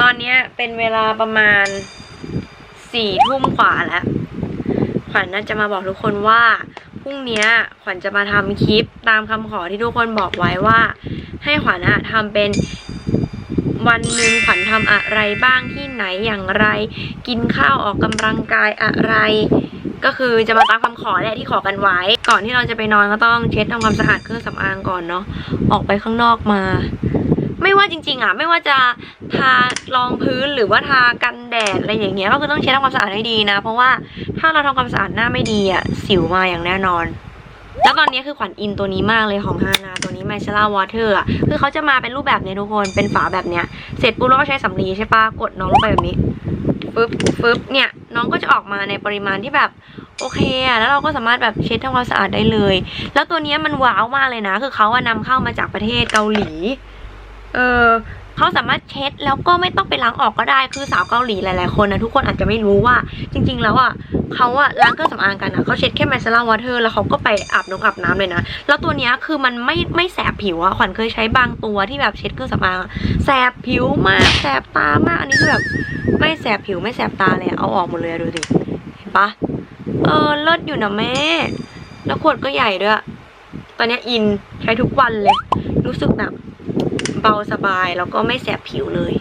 ตอนนี้เป็นเวลาประมาณสี่ทุ่มกว่าแล้ว ขวัญน่าจะมาบอกทุกคนว่าพรุ่งนี้ขวัญจะมาทำคลิปตามคำขอที่ทุกคนบอกไว้ว่า ให้ขวัญอะทำเป็นวันหนึ่งขวัญทำอะไรบ้างที่ไหนอย่างไร กินข้าวออกกำลังกายอะไร ก็คือจะมาตามคำขอแหละที่ขอกันไว้ ก่อนที่เราจะไปนอนก็ต้องเช็ดทำความสะอาดเครื่องสำอางก่อนเนาะออกไปข้างนอกมา ไม่ว่าจริง ๆอะไม่ว่าจะทารองพื้นหรือว่าทากันแดดอะไรอย่างเงี้ยก็คือต้องเช็ดทำความสะอาดให้ดีนะ เพราะว่าถ้าเราทำความสะอาดหน้าไม่ดีอะสิวมาอย่างแน่นอนแล้วตอนนี้คือขวัญอินตัวนี้มากเลยของฮานาตัวนี้ไมเซล่าวอเตอร์อะคือเขาจะมาเป็นรูปแบบเนี้ยทุกคนเป็นฝาแบบเนี้ยเสร็จปุ๊บเราก็ใช้สำลีใช่ปะกดน้องลงไปแบบนี้ฟึบฟึบเนี่ยน้องก็จะออกมาในปริมาณที่แบบโอเคอะแล้วเราก็สามารถแบบเช็ดทำความสะอาดได้เลย แล้วตัวเนี้ยมันว้าวมากเลยนะ คือเขาอะนำเข้ามาจากประเทศเกาหลี เออเขาสามารถเช็ดแล้วก็ไม่ต้องไปล้างออกก็ได้คือสาวเกาหลีหลายๆคนนะทุกคนอาจจะไม่รู้ว่าจริง ๆ แล้วอะเขาอะล้างเครื่องสำอางกันอะเขาเช็ดแค่ไมเซล่าวอเตอร์แล้วเขาก็ไปอาบน้ำอาบน้ำเลยนะ แล้วตัวเนี้ยคือมันไม่ไม่แสบผิวอะขวัญเคยใช้บางตัวที่แบบเช็ดเครื่องสำอางแสบผิวมากแสบตามากอันนี้คือแบบไม่แสบผิวไม่แสบตาเลยเอาออกหมดเลยดูสิเห็นปะเออเลิศอยู่นะแม่แล้วขวดก็ใหญ่ด้วยตอนนี้อินใช้ทุกวันเลยรู้สึกแบบ เบาสบายแล้วก็ไม่แสบผิวเลย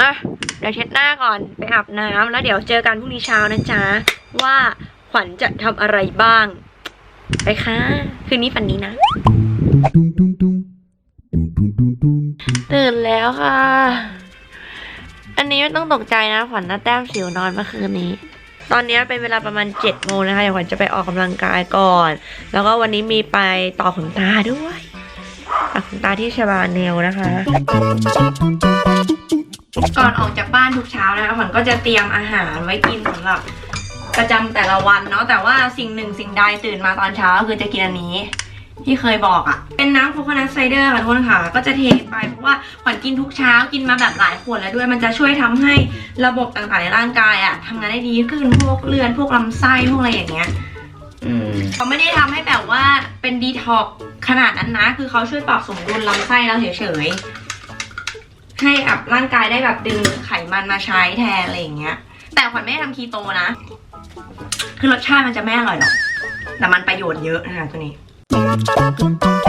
อะ เดี๋ยวเช็ดหน้าก่อนไปอาบน้ำแล้วเดี๋ยวเจอกันพรุ่งนี้เช้านะจ๊ะ ว่าขวัญจะทำอะไรบ้าง ไปค่ะ คืนนี้ฝันนี้นะ ตื่นแล้วค่ะ อันนี้ไม่ต้องตกใจนะ ขวัญน่าแต้มสิวนอนเมื่อคืนนี้ ตอนนี้เป็นเวลาประมาณ7จ็ดโมงนะคะเดี๋ยวขวัญจะไปออกกำลังกายก่อน แล้วก็วันนี้มีไปต่อขนตาด้วย ต่อขนตาที่ชบาเนลนะคะ ก่อนออกจากบ้านทุกเช้านะคะขวัญก็จะเตรียมอาหารไว้กินสำหรับประจำแต่ละวันเนาะแต่ว่าสิ่งหนึ่งสิ่งใดตื่นมาตอนเช้าก็คือจะกินอันนี้ ที่เคยบอกอะ่ะ เป็นน้ำโคโคนัทไซเดอร์ค่ะทุกคนค่ะ ก็จะเทไปเพราะว่าขวัญกินทุกเช้ากินมาแบบหลายขวดแล้วด้วย มันจะช่วยทำให้ระบบต่างๆในร่างกายอะ่ะทำงานได้ดีขึ้นพวกเลือดพวกลำไส้พวกอะไรอย่างเงี้ยอืมเขาไม่ได้ทำให้แบบว่าเป็นดีท็อก ขนาดนั้นนะ คือเขาช่วยปรับสมดุลลำไส้เราเฉยๆ ให้อับร่างกายได้แบบดึงไขมันมาใช้แทนอะไรอย่างเงี้ย แต่ขวัญไม่ได้ทำคีโตนะ คือรสชาติมันจะไม่อร่อยหรอก แต่มันประโยชน์เยอะนะคะตัวนี้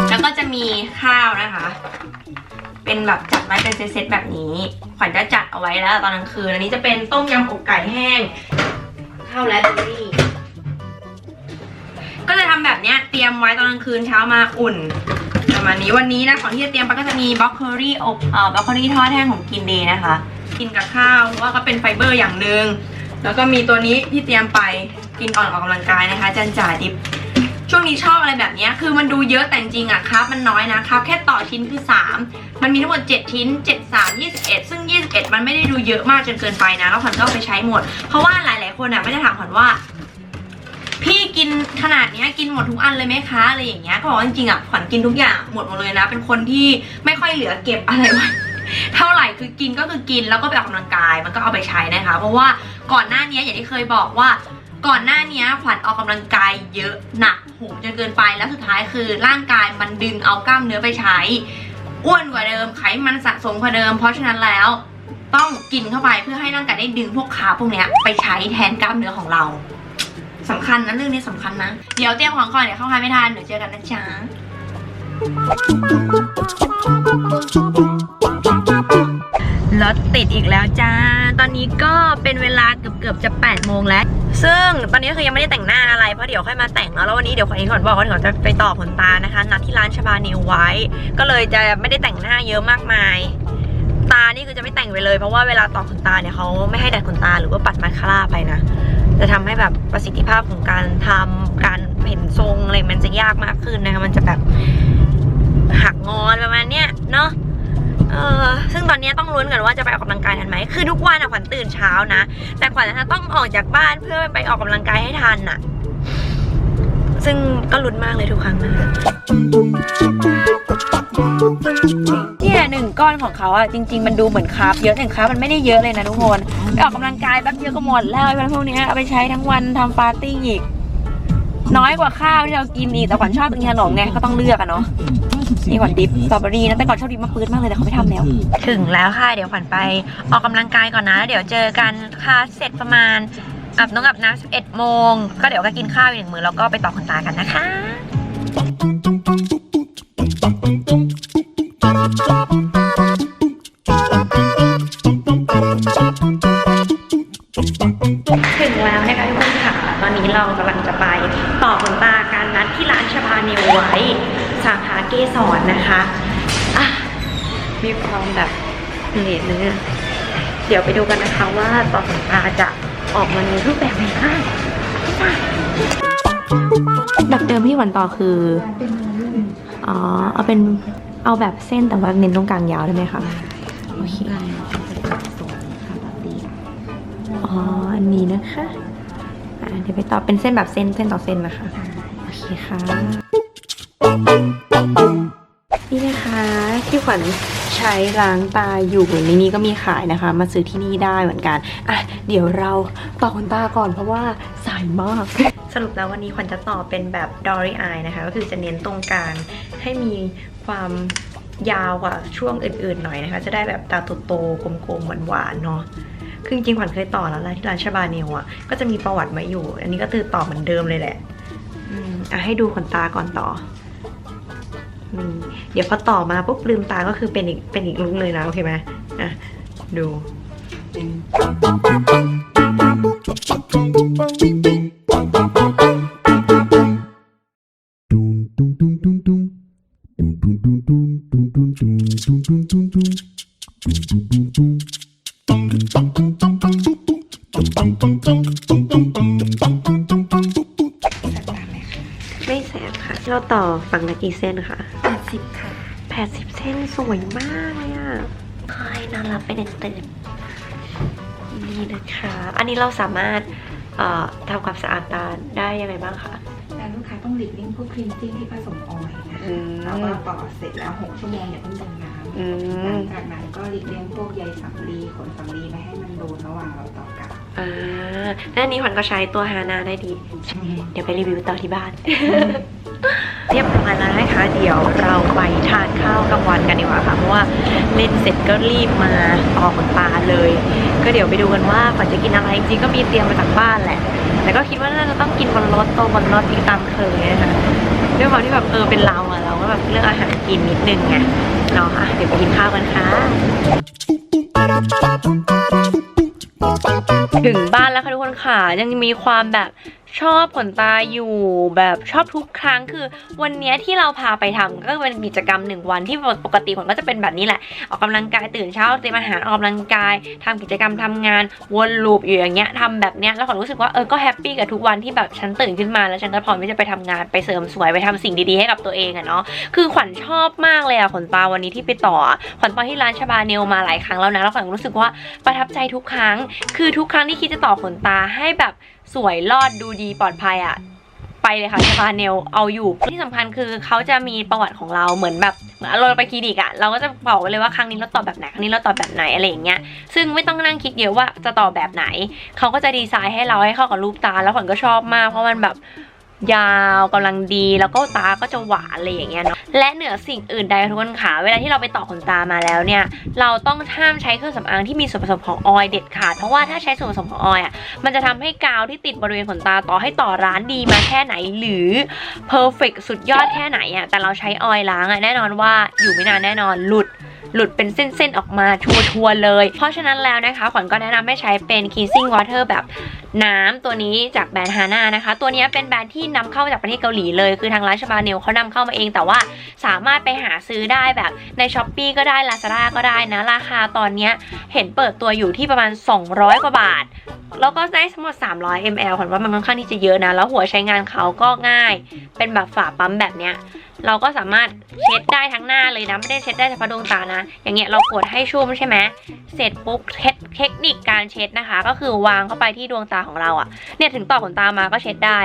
แล้วก็จะมีข้าวนะคะ เป็นแบบจัดไว้เป็นเซตๆแบบนี้ ขวัญจะจัดเอาไว้แล้วตอนกลางคืน อันนี้จะเป็นต้มยำอกไก่แห้ง ข้าวและเบอร์รี่ ก็จะทำแบบเนี้ยเตรียมไว้ตอนกลางคืนเช้ามาอุ่นประมาณนี้วันนี้นะของที่จะเตรียมไปก็จะมีบล็อกโคลี่อบเอ่อบล็อกโคลี่ทอดแห้งของกินเดย์นะคะ กินกับข้าวเพราะว่าก็เป็นไฟเบอร์อย่างหนึ่งแล้วก็มีตัวนี้ที่เตรียมไปกินก่อนออกกำลังกายนะคะ จันจ่าดิบช่วงนี้ชอบอะไรแบบนี้คือมันดูเยอะแต่จริงอะครับมันน้อยนะครับ แค่ต่อชิ้นคือ 3 มันมีทั้งหมด 7 ชิ้น 7 3 21 ซึ่ง 21 มันไม่ได้ดูเยอะมากจนเกินไปนะ แล้วขวัญก็ไปใช้หมด เพราะว่าหลาย ๆ คนอะไม่ได้ถามขวัญว่า พี่กินขนาดเนี้ยกินหมดทุกอันเลยไหมคะอะไรอย่างเงี้ยก็บอกว่าจริงๆอะขวัญกินทุกอย่างหมดหมดเลยนะ เป็นคนที่ไม่ค่อยเหลือเก็บอะไรไว้เท่าไหร่คือกินก็คือกินแล้วก็ไปออกกำลังกายมันก็เอาไปใช้นะคะ เพราะว่าก่อนหน้านี้อย่างที่เคยบอกว่าก่อนหน้านี้ขวัญออกกำลังกายเยอะหนักโหจนเกินไปแล้วสุดท้ายคือร่างกายมันดึงเอากล้ามเนื้อไปใช้อ้วนกว่าเดิมไขมันสะสมกว่าเดิม เพราะฉะนั้นแล้วต้องกินเข้าไปเพื่อให้ร่างกายได้ดึงพวกคาพวกเนี้ยไปใช้แทนกล้ามเนื้อของเรา สำคัญนะเรื่องนี้สำคัญนะ เดี๋ยวเตรียมของก่อนเดี๋ยวเข้าคายไม่ทันเดี๋ยวเจอกันนะจ๊ะ รถติดอีกแล้วจ้า ตอนนี้ก็เป็นเวลาเกือบเกือบๆจะ8ปดโมงแล้ว ซึ่งตอนนี้คือยังไม่ได้แต่งหน้าอะไร เพราะเดี๋ยวค่อยมาแต่งเนาะ แล้ววันนี้เดี๋ยวขวัญเองขวัญบอกว่าขวัญจะไปต่อขนตานะคะ นัดที่ร้านชบาเนลไว้ ก็เลยจะไม่ได้แต่งหน้าเยอะมากมาย ตานี่คือจะไม่แต่งไปเลย เพราะว่าเวลาต่อขนตาเนี่ยเขาไม่ให้ดัดขนตาหรือว่าปัดมาคาร่าไปนะ จะทำให้แบบประสิทธิภาพของการทำการเห็นทรงอะไรมันจะยากมากขึ้นนะคะ มันจะแบบหักงอนประมาณเนี้ยเนาะเออซึ่งตอนนี้ต้องลุ้นกันว่าจะไปออกกำลังกายทันไหม คือทุกวันอะขวัญตื่นเช้านะ แต่ขวัญจะต้องออกจากบ้านเพื่อไปออกกำลังกายให้ทันอะ ซึ่งก็ลุ้นมากเลยทุกครั้งนะคะเนี่ยหนึ่งก้อนของเขาอะจริง ๆ มันดูเหมือนคาร์บเยอะแต่คาร์บมันไม่ได้เยอะเลยนะทุกคนไปออกกำลังกายแป๊บเดียวก็หมดแล้วไอ้พวกเนี้ยเอาไปใช้ทั้งวันทำปาร์ตี้อีก น้อยกว่าข้าวที่เรากินอีกแต่ขวัญชอบกินขนมไงก็ต้องเลือกอะเนาะนี่ขวัญดิฟสตรอเบอรี่นะแต่ก่อนชอบดิฟมะปื๊ดมากเลยแต่เขาไม่ทำแล้ว ถึงแล้วค่ะเดี๋ยวขวัญไปออกกำลังกายก่อนนะแล้วเดี๋ยวเจอกันคลาสเสร็จประมาณ อาบน้องอาบน้ำ11โมง ก็เดี๋ยวก็กินข้าวอีกหนึ่งมื้อแล้วก็ไปต่อขนตากันนะคะ ถึงแล้วนะคะทุกคนค่ะ ตอนนี้เรากำลังจะไปต่อขนตาการนัดที่ร้านชาพาเนลไว้ สาขาเกสรนะคะอะมีความแบบเหนื่อยเนื้อเดี๋ยวไปดูกันนะคะว่าต่อขนตาจะ ออกมาในรูปแบบไหนบ้างดักเดิมที่หวันต่อคืออ๋อเอาเป็นเอาแบบเส้นแต่ว่าเน้นตรงกลางยาวได้ไหมคะโอเคอ๋ออันนี้นะคะอะเดี๋ยวไปต่อเป็นเส้นแบบเส้นเส้นต่อเส้นนะคะโอเคค่ะนี่นะคะที่ขวัญใช้ล้างตาอยู่ในนี้ก็มีขายนะคะ มาซื้อที่นี่ได้เหมือนกันอะเดี๋ยวเราต่อขนตาก่อนเพราะว่าสายมาก สรุปแล้ววันนี้ขวัญจะต่อเป็นแบบ Dory Eye นะคะ ก็คือจะเน้นตรงกลางให้มีความยาวกว่าช่วงอื่นๆหน่อยนะคะ จะได้แบบตาโตๆกลมๆหวานๆเนาะคือจริงๆขวัญเคยต่อแล้วแหะที่ร้านชาบาเนลอะก็จะมีประวัติมาอยู่ อันนี้ก็คือต่อเหมือนเดิมเลยแหละอะให้ดูขนตาก่อนต่อ เดี๋ยวพอต่อมาปุ๊บลืมตาก็คือเป็นอีกเป็นอีกลุกเลยนะโอเคไหมอะดูไม่แสบค่ะ เราต่อฝั่งละกี่เส้นค่ะ 80 ค่ะแปดสิบเส้นสวยมากเลยอะใช่นอนรับไปเดินตื่น นี่นะคะ อันนี้เราสามารถเอ่อทำความสะอาดตาได้ยังไงบ้างคะแต่ลูกค้าต้องหลีกเลี่ยงพวกครีมติ้งที่ผสมออยล์นะคะอืมแล้วก็ต่อเสร็จแล้ว 6 ชั่วโมงอย่าเพิ่งลงน้อืำหลัมงจากนั้นก็หลีกเลี่ยงพวกใยสำลีขนสำลีไม่ให้มันโดนระหว่างเราต่อกาวอ่าแล้วอันนี้ขวัญก็ใช้ตัวฮานาได้ดี เดี๋ยวไปรีวิวต่อที่บ้าน เรียบร้อยแล้วนะคะ เดี๋ยวเราไปทานข้าวกลางวันกันดีกว่าค่ะเพราะว่าเล่นเสร็จก็รีบมาต่อขนตาเลย ก็เดี๋ยวไปดูกันว่าขวัญจะกินอะไรจริงๆก็มีเตรียมมาจากบ้านแหละ แต่ก็คิดว่าน่าจะต้องกินบนรถโตะบนรถอีกตามเคยนะคะด้วยความที่แบบเออเป็นเราอะเราก็แบบเลือกอาหารกินนิดนึงไงเนาะอะเดี๋ยวไปกินข้าวกันค่ะถึงบ้านแล้วค่ะทุกคนค่ะยังมีความแบบ ชอบขนตาอยู่แบบชอบทุกครั้งคือวันนี้ที่เราพาไปทำก็เป็นกิจกรรมหนึ่งวันที่ปกติขนก็จะเป็นแบบนี้แหละ ออกกำลังกายตื่นเช้าเตรียมอาหารออกกำลังกายทำกิจกรรมทำงานวนลูปอยู่อย่างเงี้ยทำแบบเนี้ยแล้วขนรู้สึกว่าเออก็แฮปปี้กับทุกวันที่แบบฉันตื่นขึ้นมาแล้วฉันก็พร้อมที่จะไปทำงานไปเสริมสวยไปทำสิ่งดีๆให้กับตัวเองอะเนาะคือขวัญชอบมากเลยอะขนตาวันนี้ที่ไปต่อขวัญไปที่ร้านชาบาเนลมาหลายครั้งแล้วนะแล้วขวัญรู้สึกว่าประทับใจทุกครั้ง คือทุกครั้งที่คิดจะต่อขนตาให้แบบ สวยรอดดูดีปลอดภัยอะไปเลยค่ะชาบาเนลเอาอยู่ที่สำคัญคือเขาจะมีประวัติของเราเหมือนแบบเหมือนเราไปคลินิกอะเราก็จะบอกไว้เลยว่าครั้งนี้เราตอบแบบไหนครั้งนี้เราตอบแบบไหนอะไรอย่างเงี้ยซึ่งไม่ต้องนั่งคิดเยอะว่าจะตอบแบบไหนเขาก็จะดีไซน์ให้เราให้เข้ากับรูปตาแล้วขวัญก็ชอบมากเพราะมันแบบ ยาวกำลังดีแล้วก็ตาก็จะหวานอะไรอย่างเงี้ยเนาะและเหนือสิ่งอื่นใดทุกคนค่ะ เวลาที่เราไปต่อขนตามาแล้วเนี่ย เราต้องห้ามใช้เครื่องสำอางที่มีส่วนผสมของออยล์เด็ดขาดเพราะว่าถ้าใช้ส่วนผสมของออยอะมันจะทำให้กาวที่ติดบริเวณขนตาต่อให้ต่อร้านดีมาแค่ไหนหรือเพอร์เฟกสุดยอดแค่ไหนอะแต่เราใช้ออยล้างอะแน่นอนว่าอยู่ไม่นานแน่นอนหลุด หลุดเป็นเส้นๆออกมาชัวร์ๆเลย เพราะฉะนั้นแล้วนะคะขวัญก็แนะนำให้ใช้เป็น cleansing water แบบน้ำตัวนี้จากแบรนด์ฮาน่านะคะ ตัวนี้เป็นแบรนด์ที่นำเข้าจากประเทศเกาหลีเลย คือทางร้านชบาเนลเขานำเข้ามาเอง แต่ว่าสามารถไปหาซื้อได้แบบใน s h อ p e e ก็ได้ Lazada ก็ได้นะ ราคาตอนเนี้ยเห็นเปิดตัวอยู่ที่ประมาณ 200 กว่าบาท แล้วก็ได้ทั้งหมด 300 ml ขวัญว่ามันค่อนข้างที่จะเยอะนะ แล้วหัวใช้งานเขาก็ง่าย เป็นแบบฝาปั๊มแบบเนี้ย เราก็สามารถเช็ดได้ทั้งหน้าเลยนะไม่ได้เช็ดได้เฉพาะดวงตานะ อย่างเงี้ยเรากดให้ชุ่มใช่ไหมเสร็จปุ๊บเทคเทคนิคการเช็ดนะคะ ก็คือวางเข้าไปที่ดวงตาของเราอะ่ะเนี่ยถึงต่อขนตามาก็เช็ดได้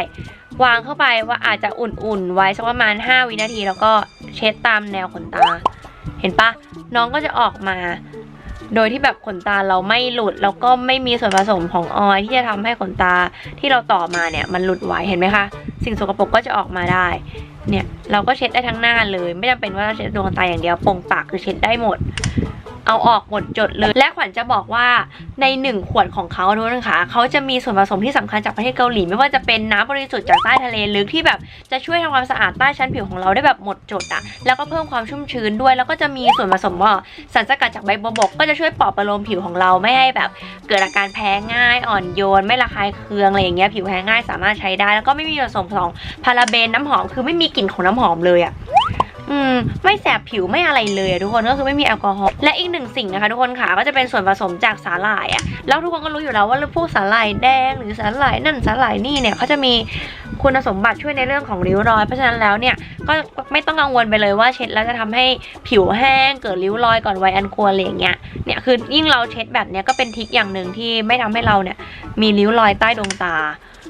วางเข้าไปว่าอาจจะอุ่นๆ ไว้สักประมาณ 5 วินาที แล้วก็เช็ดตามแนวขนตา เห็นปะน้องก็จะออกมา โดยที่แบบขนตาเราไม่หลุดแล้วก็ไม่มีส่วนผสมของออยที่จะทำให้ขนตาที่เราต่อมาเนี่ยมันหลุดไวเห็นไหมคะ สิ่งสกปรกก็จะออกมาได้ เนี่ยเราก็เช็ดได้ทั้งหน้าเลย ไม่จำเป็นว่าเราเช็ดดวงตาอย่างเดียวโป่งปากคือเช็ดได้หมด เอาออกหมดจดเลย และขวัญจะบอกว่าในหนึ่งขวดของเขาทุกคนคะเขาจะมีส่วนผสมที่สำคัญจากประเทศเกาหลี ไม่ว่าจะเป็นน้ำบริสุทธิ์จากใต้ทะเลลึกที่แบบจะช่วยทำความสะอาดใต้ชั้นผิวของเราได้แบบหมดจดอะแล้วก็เพิ่มความชุ่มชื้นด้วย แล้วก็จะมีส่วนผสมว่าสารสกัดจากใบบัวบก ก็จะช่วยปลอบประโลมผิวของเราไม่ให้แบบ เกิดอาการแพ้ง่าย อ่อนโยน ไม่ระคายเคืองอะไรอย่างเงี้ยผิวแพ้ง่ายสามารถใช้ได้ แล้วก็ไม่มีส่วนผสมของพาราเบนน้ำหอมคือไม่มีกลิ่นของน้ำหอมเลยอะ อืมไม่แสบผิวไม่อะไรเลยทุกคนก็คือไม่มีแอลกอฮอล์และอีกหนึ่งสิ่งนะคะ ทุกคนค่ะก็จะเป็นส่วนผสมจากสาหร่ายอะแล้วทุกคนก็รู้อยู่แล้วว่าพวกสาหร่ายแดงหรือสาหร่ายนั่นสาหร่ายนี่เนี่ยเขาจะมีคุณสมบัติช่วยในเรื่องของริ้วรอย เพราะฉะนั้นแล้วเนี่ยก็ไม่ต้องกังวลไปเลยว่าเช็ดแล้วจะทำให้ผิวแห้งเกิดริ้วรอยก่อนวัยอันควรอะไรอย่างเงี้ยเนี่ยคือยิ่งเราเช็ดแบบเนี้ยก็เป็นทิคอย่างหนึ่งที่ไม่ทำให้เราเนี่ยมีริ้วรอยใต้ดวงตา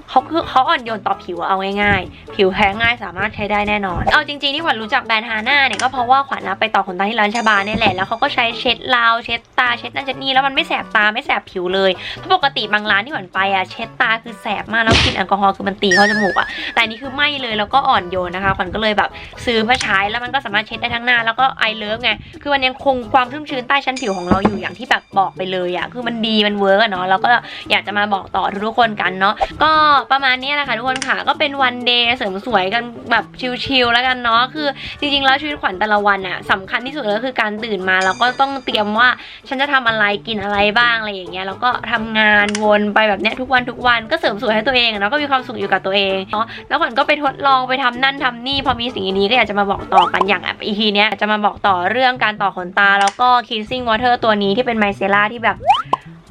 เขาคือเขาอ่อนโยนต่อผิวเอาง่ายๆ ผิวแพ้ง่ายสามารถใช้ได้แน่นอน เอาจริงๆที่ขวัญรู้จักแบรนด์ฮาน่าเนี่ยก็เพราะว่าขวัญนะไปต่อขนตาที่ร้านชาบาเนี่ยแหละ แล้วเขาก็ใช้เช็ดราวเช็ดตาเช็ดนั่นเช็ดนี่แล้วมันไม่แสบตาไม่แสบผิวเลยเพราะปกติบางร้านที่ขวัญไปอะเช็ดตาคือแสบมากแล้วกลิ่นแอลกอฮอล์คือมันตีเข้าจมูกอะแต่อันนี่คือไม่เลยแล้วก็อ่อนโยนนะคะขวัญก็เลยแบบซื้อมาใช้แล้วมันก็สามารถเช็ดได้ทั้งหน้าแล้วก็ไอเลิฟไงคือมันยังคงความชุ่มชื้นใต้ชั้นผิวของเราอยู่อย่างที่แบบบอกไปเลยอะคือมันดีมันเวิร์กอะเนาะแล้วก็อยากจะมาบอกต่อทุกๆคนกันเนาะก็ประมาณนี้นะคะทุกคนค่ะก็เป็นวันเดย์เสริมสวยกันแบบชิลๆแล้วกันเนาะคือจริงๆแล้วชีวิตขวัญแต่ละวันอะสำคัญที่สุดก็คือการตื่นมาแล้วก็ต้องเตรียมว่าฉันจะทำอะไรกินอะไรบ้างอะไรอย่างเงี้ยแล้วก็ทำงานวนไปแบบเนี้ยทุกวันทุกวันก็เสริมสวยให้ตัวเองเนาะก็มีความสุขอยู่กับตัวเองเนาะแล้วขวัญก็ไปทดลองไปทำนั่นทำนี่พอมีสิ่งนี้ก็อยากจะมาบอกต่อกันอย่างอีพีเนี้ยจะมาบอกต่อเรื่องการต่อขนตา แล้วก็ Kissing Water ตัวนี้ที่เป็นไมเซล่าที่แบบ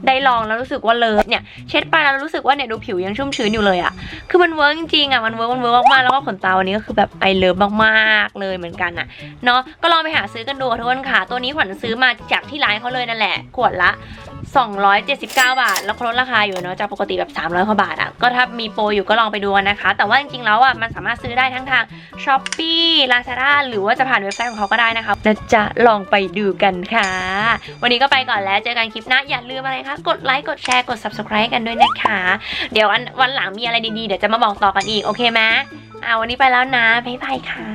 ได้ลองแล้วรู้สึกว่าเลิฟเนี่ยเช็ดไปแล้วรู้สึกว่าเนี่ยดูผิวยังชุ่มชื้นอยู่เลยอะคือมันเวิร์กจริงๆอะมันเวิร์กมันเวิร์กมากๆแล้วก็ขนตาวันนี้ก็คือแบบไอเลิฟมากๆเลยเหมือนกันอะเนาะก็ลองไปหาซื้อกันดูทุกคนค่ะ ตัวนี้ขวัญซื้อมาจากที่ร้านเขาเลยนั่นแหละขวดละ 279 บาท แล้วก็ลดราคาอยู่เนาะจากปกติแบบ 300กว่าบาทอะ่ะก็ถ้ามีโปรอยู่ก็ลองไปดูนะคะ แต่ว่าจริงๆแล้วอะมันสามารถซื้อได้ทั้งทาง s h อ p e e Lazada หรือว่าจะผ่านเว็บไซต์ของเขาก็ได้นะคะนะจะลองไปดูกันค่ะ วันนี้ก็ไปก่อนแล้วเจอกันคลิปหน้าอย่าลืมอะไรคะ กดไลค์กดแชร์กด subscribe กันด้วยนะคะ เดี๋ยววันวันหลังมีอะไรดีๆ เดี๋ยวจะมาบอกต่อกันอีก โอเคไหมอ่าวันนี้ไปแล้วนะบ๊ายบายค่ะ